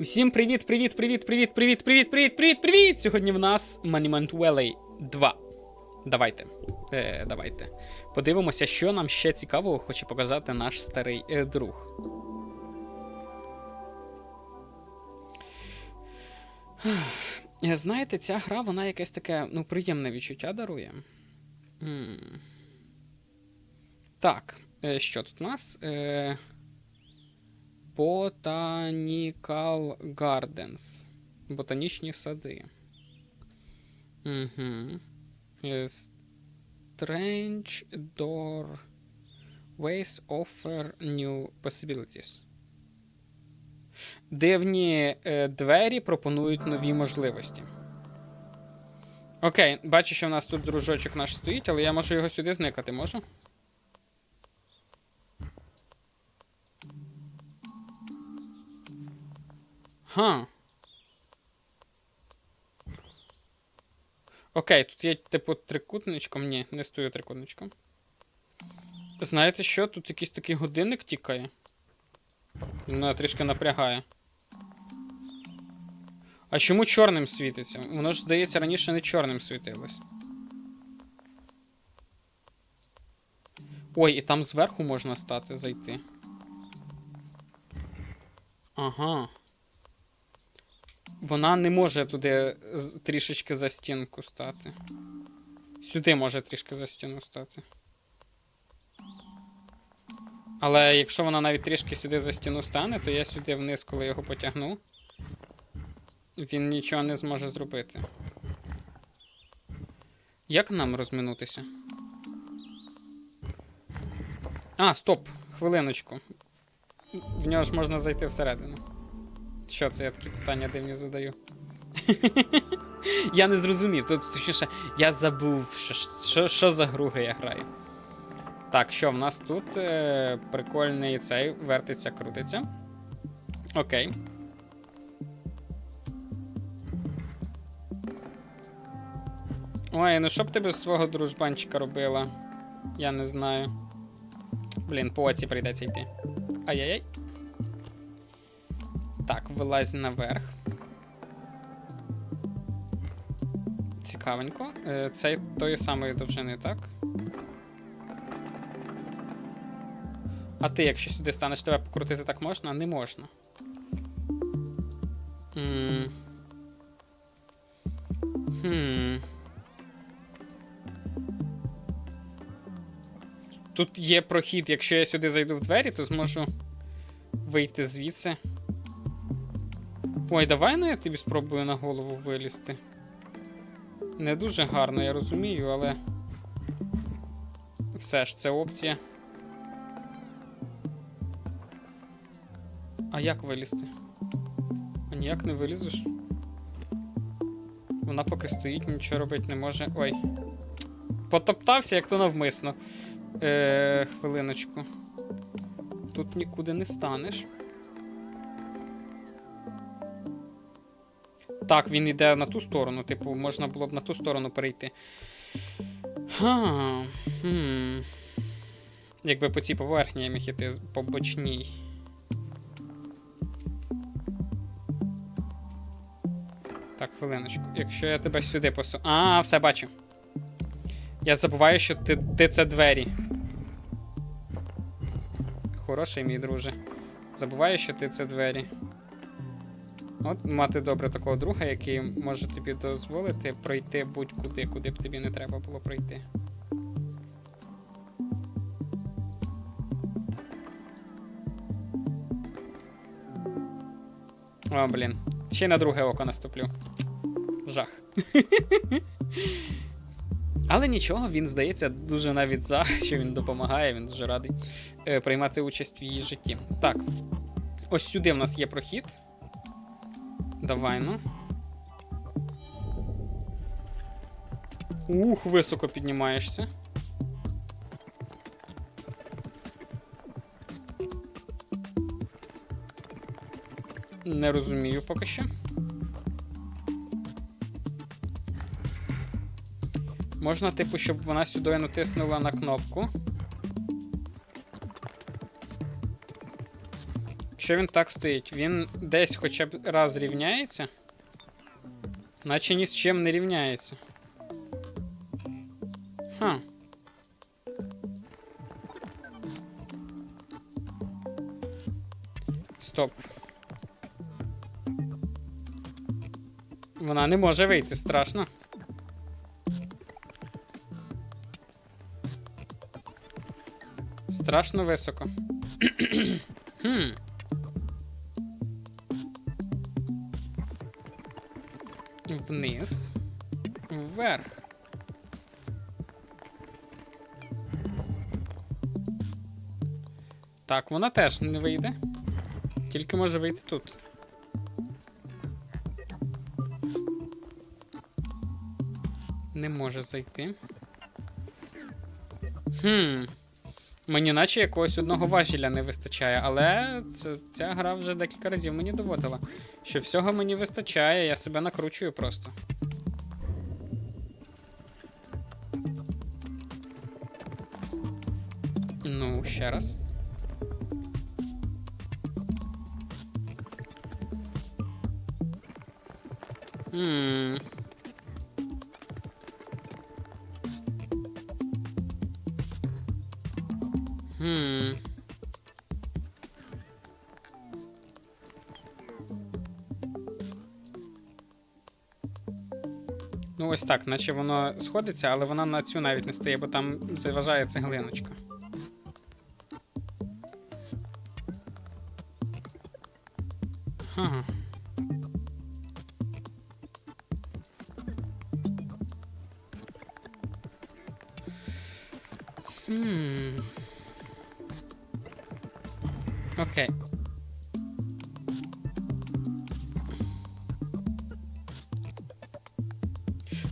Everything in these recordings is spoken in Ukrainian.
Усім привіт, привіт, привіт, привіт, привіт, привіт, привіт, привіт, привіт! Сьогодні в нас Monument Valley 2. Давайте. Е, давайте. Подивимося, що нам ще цікавого хоче показати наш старий е, друг. Знаєте, ця гра, вона якесь таке ну, приємне відчуття дарує. Так, е, що тут у нас? Е, Botanical Gardens. Ботанічні сади. Угу. Strange doorways offer new possibilities. Дивні е, двері пропонують нові можливості. Окей, бачу, що в нас тут дружочок наш стоїть, але я можу його сюди зникати, можу? Ха. Окей, тут є, типу, трикутничком. Ні, не стою трикутничком. Знаєте що? Тут якийсь такий годинник тікає. Він трішки напрягає. А чому чорним світиться? Воно ж, здається, раніше не чорним світилось. Ой, і там зверху можна стати, зайти. Ага. Вона не може туди трішечки за стінку стати. Сюди може трішки за стіну стати. Але якщо вона навіть трішки сюди за стіну стане, то я сюди вниз, коли його потягну, він нічого не зможе зробити. Як нам розминутися? А, стоп! Хвилиночку. В нього ж можна зайти всередину. Що це я такі питання дивні задаю? я не зрозумів. Точніше, я забув, що, що, що за гру я граю. Так, що в нас тут е, прикольний цей вертиться, крутиться. Окей. Ой, ну що б ти без свого дружбанчика робила? Я не знаю. Блін, по оці прийдеться йти. Ай-яй-яй. Так, вилазь наверх. Цікавенько. Е, Цей тої самої довжини, так? А ти, якщо сюди станеш, тебе покрутити так можна? Не можна. Хм. Тут є прохід, якщо я сюди зайду в двері, то зможу вийти звідси. Ой, давай ну я тобі спробую на голову вилізти. Не дуже гарно, я розумію, але. Все ж, це опція. А як вилізти? А ніяк не вилізеш. Вона поки стоїть, нічого робити не може. Ой. Потоптався, як то навмисно. Е, хвилиночку. Тут нікуди не станеш. Так, він йде на ту сторону, типу, можна було б на ту сторону перейти. Ха. Хм. Якби по цій поверхні я міг іти по бочній. Так, хвилиночку. Якщо я тебе сюди посу. А, все бачу. Я забуваю, що ти, ти це двері. Хороший мій друже. Забуваю, що ти це двері. От мати добре такого друга, який може тобі дозволити пройти будь-куди, куди б тобі не треба було пройти. О, блін. Ще й на друге око наступлю. Жах. Але нічого, він здається дуже навіть за, що він допомагає, він дуже радий е, приймати участь в її житті. Так. Ось сюди в нас є прохід. Давай ну. Ух, високо піднімаєшся. Не розумію поки що. Можна, типу, щоб вона сюди натиснула на кнопку. Якщо він так стоїть, він десь хоча б раз рівняється. Наче ні з чим не рівняється. Ха. Стоп. Вона не може вийти, страшно. Страшно високо. хм. Вниз. Вверх. Так, вона теж не вийде. Тільки може вийти тут. Не може зайти. Хм. Мені наче якогось одного важіля не вистачає, але це, ця гра вже декілька разів мені доводила, що всього мені вистачає, я себе накручую просто. Ну, ще раз. Хм. Ось так, наче воно сходиться, але вона на цю навіть не стає, бо там заважає цеглиночка. Ага.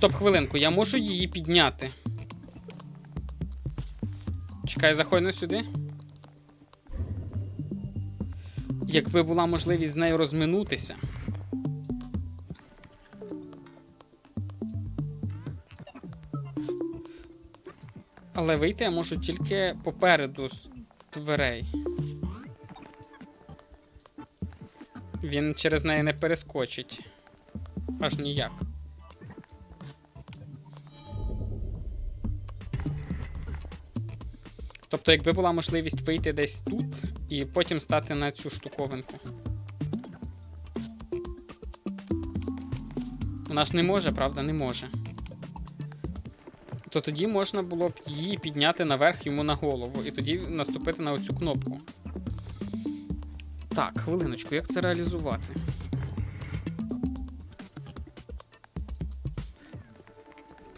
Стоп, хвилинку, я можу її підняти. Чекай, заходь сюди. Якби була можливість з нею розминутися. Але вийти я можу тільки попереду з дверей. Він через неї не перескочить. Аж ніяк. Тобто, якби була можливість вийти десь тут і потім стати на цю штуковинку. Вона ж не може, правда? Не може. То тоді можна було б її підняти наверх йому на голову і тоді наступити на оцю кнопку. Так, хвилиночку, як це реалізувати?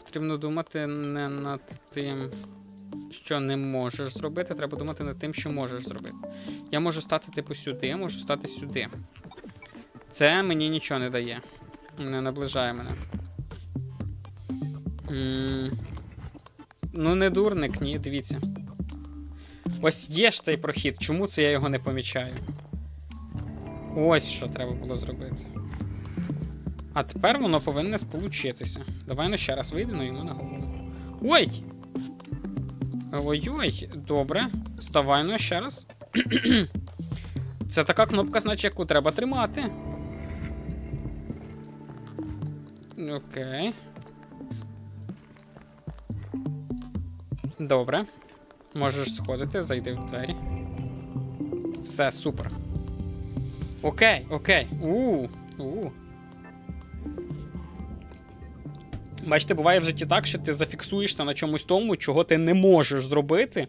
Потрібно думати не над тим, що не можеш зробити, треба думати над тим, що можеш зробити. Я можу стати типу сюди, я можу стати сюди. Це мені нічого не дає. Не наближає мене. М, Ну, не дурник, ні, дивіться. Ось є ж цей прохід. Чому це я його не помічаю? Ось що треба було зробити. А тепер воно повинне сполучитися. Давай ну ще раз вийдемо йому на голову. Ой! Ой-ой, добре. Вставай ну ще раз. Це така кнопка, значить, яку треба тримати. Окей. Добре. Можеш сходити, зайди в двері. Все, супер. Окей, окей. У, Бачите, буває в житті так, що ти зафіксуєшся на чомусь тому, чого ти не можеш зробити.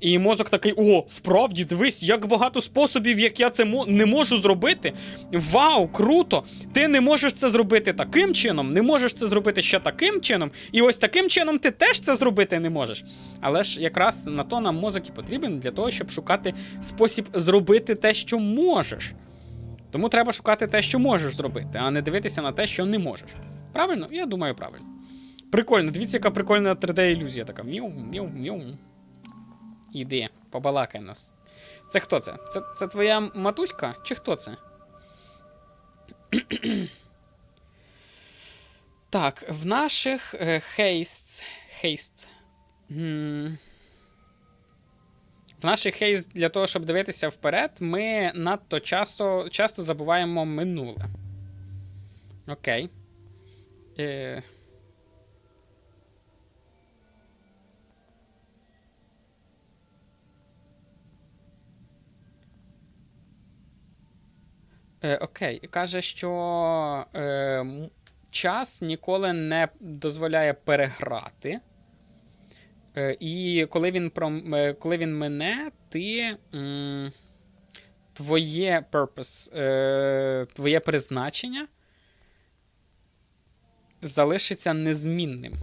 І мозок такий: о, справді, дивись, як багато способів, як я це не можу зробити. Вау, круто! Ти не можеш це зробити таким чином, не можеш це зробити ще таким чином, і ось таким чином ти теж це зробити не можеш. Але ж якраз на то нам мозок і потрібен для того, щоб шукати спосіб зробити те, що можеш. Тому треба шукати те, що можеш зробити, а не дивитися на те, що не можеш. Правильно? Я думаю, правильно. Прикольно, дивіться, яка прикольна 3D-ілюзія така. Мяу, мяу, мяу. Іди, побалакай нас. Це хто це? Це, це твоя матуська? Чи хто це? так, в наших е, хейст. Хейст. В наших хейс для того, щоб дивитися вперед, ми надто часто, часто забуваємо минуле. Окей. Е... Е, окей, каже, що е, час ніколи не дозволяє переграти. Е, і коли він, пром, е, коли він мине, ти. М- твоє purpose, е, твоє призначення залишиться незмінним.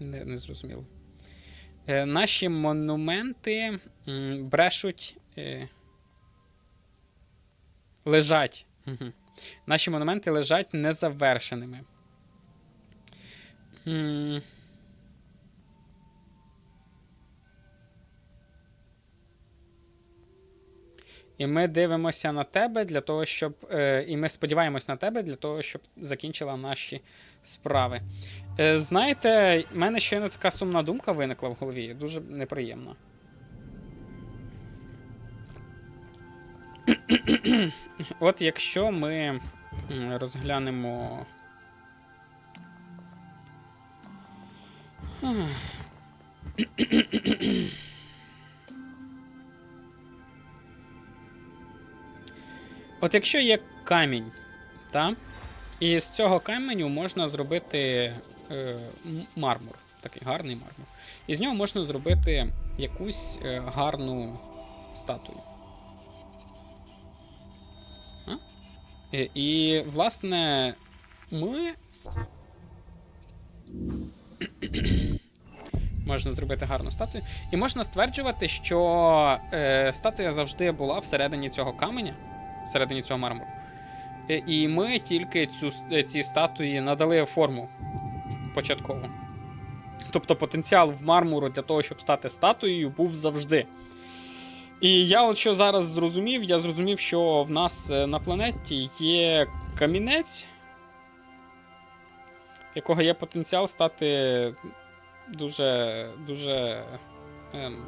Не, не зрозуміло. Е, наші монументи брешуть. Е, лежать. Мгм. Наші монументи лежать незавершеними. М. І ми дивимося на тебе для того, щоб. Е, і ми сподіваємось на тебе для того, щоб закінчила наші справи. Е, знаєте, в мене щойно така сумна думка виникла в голові. Дуже неприємна. От якщо ми розглянемо. От якщо є камінь, та? і з цього каменю можна зробити е, мармур, такий гарний мармур. І з нього можна зробити якусь е, гарну статую. І, власне, ми. Можна зробити гарну статую. І можна стверджувати, що е, статуя завжди була всередині цього каменя, всередині цього мармуру. Е, і ми тільки цю, е, ці статуї надали форму початково. Тобто потенціал в мармуру для того, щоб стати статуєю, був завжди. І я от що зараз зрозумів, я зрозумів, що в нас е, на планеті є камінець, якого є потенціал стати дуже, дуже ем,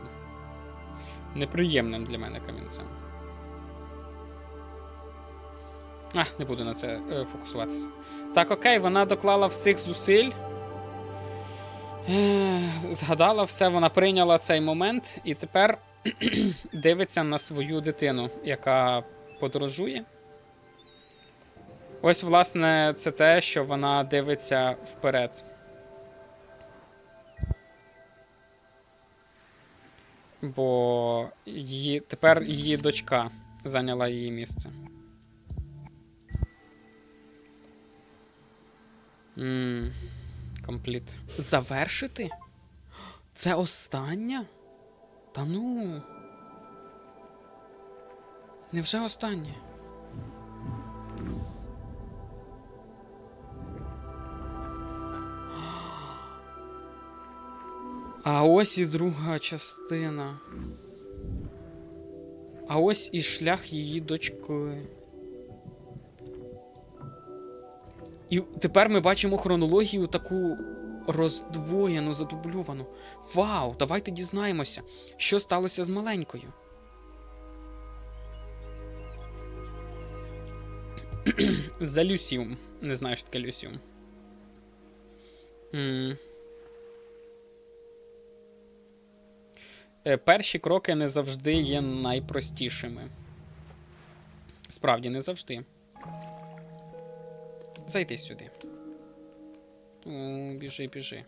неприємним для мене камінцем. А, не буду на це е, фокусуватися. Так, окей, вона доклала всіх зусиль. Е, Згадала все, вона прийняла цей момент і тепер дивиться на свою дитину, яка подорожує. Ось, власне, це те, що вона дивиться вперед. Бо її, тепер її дочка зайняла її місце. Компліт. Завершити? Це остання? Та ну. Невже останнє? А ось і друга частина. А ось і шлях її дочки. І тепер ми бачимо хронологію таку роздвоєну, задубльовану. Вау! Давайте дізнаємося, що сталося з маленькою. За Люсіум. Не знаю, що таке Люсіум. Е, Перші кроки не завжди є найпростішими. Справді, не завжди. Зайди сюди. Біжи, біжи.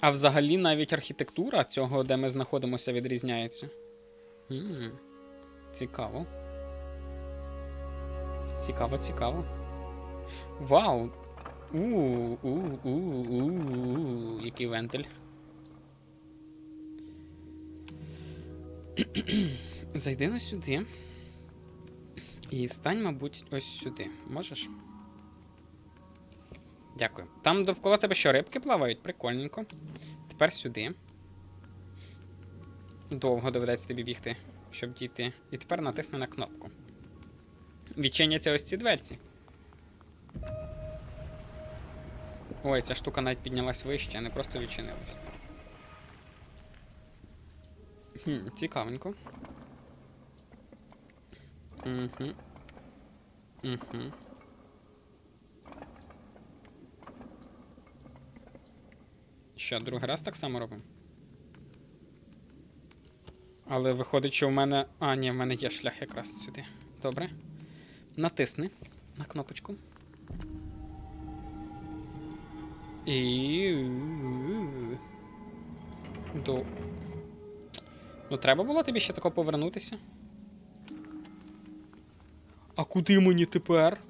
А взагалі навіть архітектура цього, де ми знаходимося, відрізняється. м Цікаво. Цікаво, цікаво. Вау! у у у у у який вентиль. Зайди на сюди. І стань, мабуть, ось сюди. Можеш? Дякую. Там довкола тебе що, рибки плавають? Прикольненько. Тепер сюди. Довго доведеться тобі бігти, щоб дійти. І тепер натисни на кнопку. Відчиняться ось ці дверці. Ой, ця штука навіть піднялась вище, а не просто відчинилась. Хм, цікавенько. Угу. Угу. Що, другий раз так само робимо? Але виходить, що в мене. А, ні, в мене є шлях якраз сюди. Добре. Натисни на кнопочку. І. До. Ну, треба було тобі ще тако повернутися. А куди мені тепер?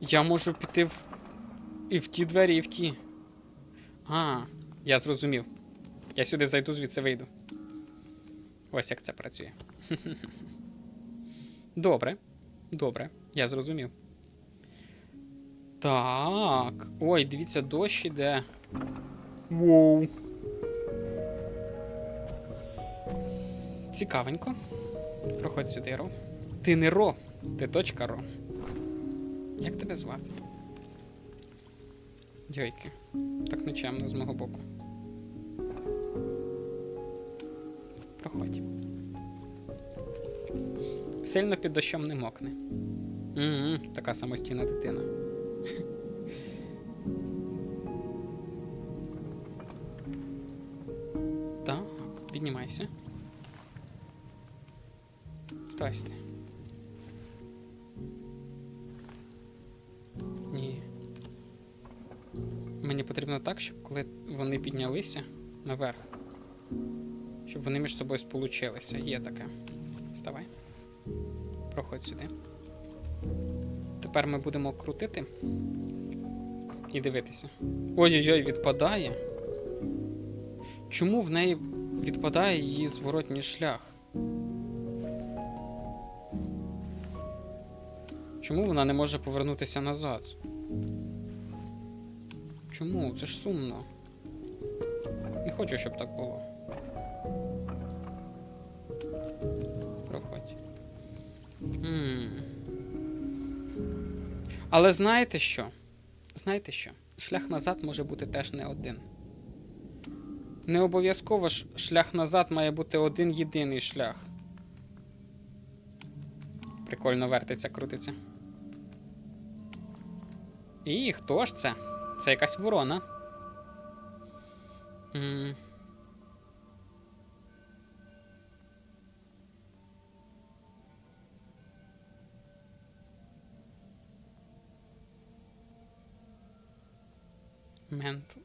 Я можу піти в. І в ті двері, і в ті. А, я зрозумів. Я сюди зайду, звідси вийду. Ось як це працює. Добре. Добре, я зрозумів. Так. Ой, дивіться, дощ іде. Воу. Цікавенько. Проходь сюди, Ро. Ти не Ро, ти точка Ро. Як тебе звати? Йойки. Так нечемно з мого боку. Проходь. Сильно під дощом не мокне. Угу, така самостійна дитина. Стой. Ні. Мені потрібно так, щоб коли вони піднялися наверх, щоб вони між собою сполучилися. Є таке. Вставай. Проходь сюди. Тепер ми будемо крутити і дивитися. Ой-ой-ой, відпадає. Чому в неї відпадає її зворотній шлях? Чому вона не може повернутися назад? Чому? Це ж сумно. Не хочу, щоб так було. Проходь. М. Але знаєте що? Знаєте що? Шлях назад може бути теж не один. Не обов'язково ж шлях назад має бути один єдиний шлях. Прикольно вертиться, крутиться. І хто ж це? Це якась ворона. М.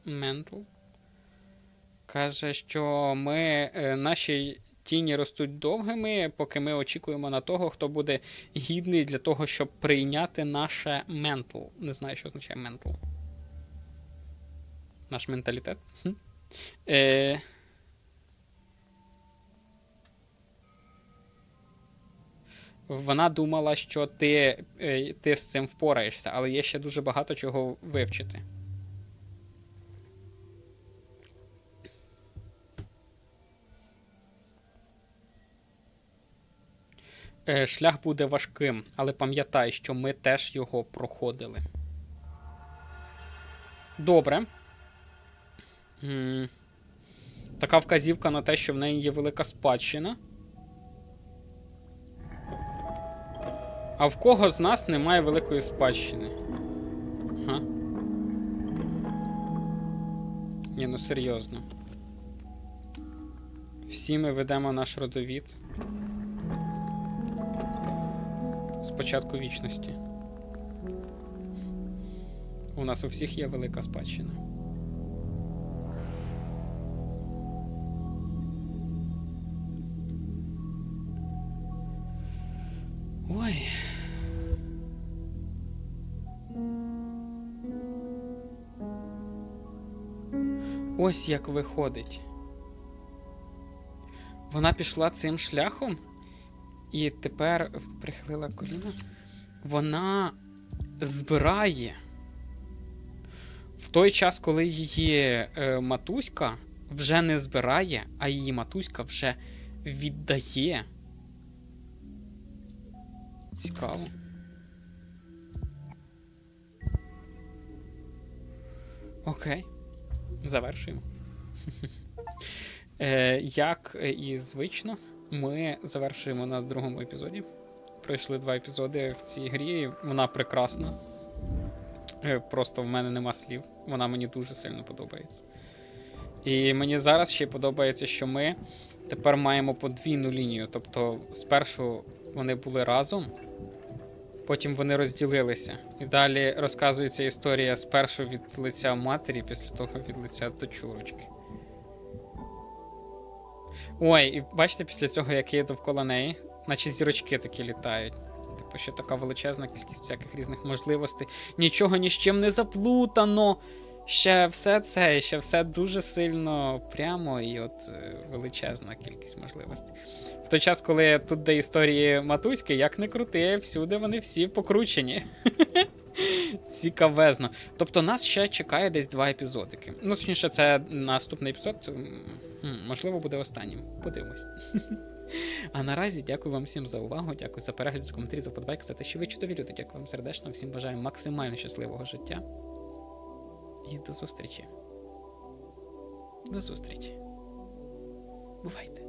Ментл. Каже, що ми, е, наші тіні ростуть довгими, поки ми очікуємо на того, хто буде гідний для того, щоб прийняти наше ментл. Не знаю, що означає ментл. Наш менталітет. Е... Вона думала, що ти, е, ти з цим впораєшся, але є ще дуже багато чого вивчити. Шлях буде важким, але пам'ятай, що ми теж його проходили. Добре. Така вказівка на те, що в неї є велика спадщина. А в кого з нас немає великої спадщини? Ага. Ні, ну серйозно. Всі ми ведемо наш родовід. З початку вічності. У нас у всіх є велика спадщина. Ой. Ось як виходить. Вона пішла цим шляхом і тепер прихилила коліна. Вона збирає. В той час, коли її е, матуська вже не збирає, а її матуська вже віддає. Цікаво. Окей. Завершуємо. Е, як і звично, ми завершуємо на другому епізоді. Пройшли два епізоди в цій грі. Вона прекрасна. Е, Просто в мене нема слів. Вона мені дуже сильно подобається. І мені зараз ще подобається, що ми тепер маємо подвійну лінію. Тобто, спершу вони були разом, потім вони розділилися. І далі розказується історія спершу від лиця матері, після того від лиця дочурочки. Ой, і бачите, після цього, як є довкола неї, наче зірочки такі літають. Типу, що така величезна кількість всяких різних можливостей. Нічого ні з чим не заплутано. Ще все це, ще все дуже сильно прямо і от е, величезна кількість можливостей. В той час, коли тут де історії матуськи, як не крути, всюди вони всі покручені. Цікавезно. Тобто нас ще чекає десь два епізодики. Ну, точніше, це наступний епізод. Можливо, буде останнім. Подивимось. А наразі дякую вам всім за увагу, дякую за перегляд, за коментарі, за вподобайки, за те, що ви чудові люди. Дякую вам сердечно. Всім бажаю максимально щасливого життя. І до зустрічі. До зустрічі. Бувайте.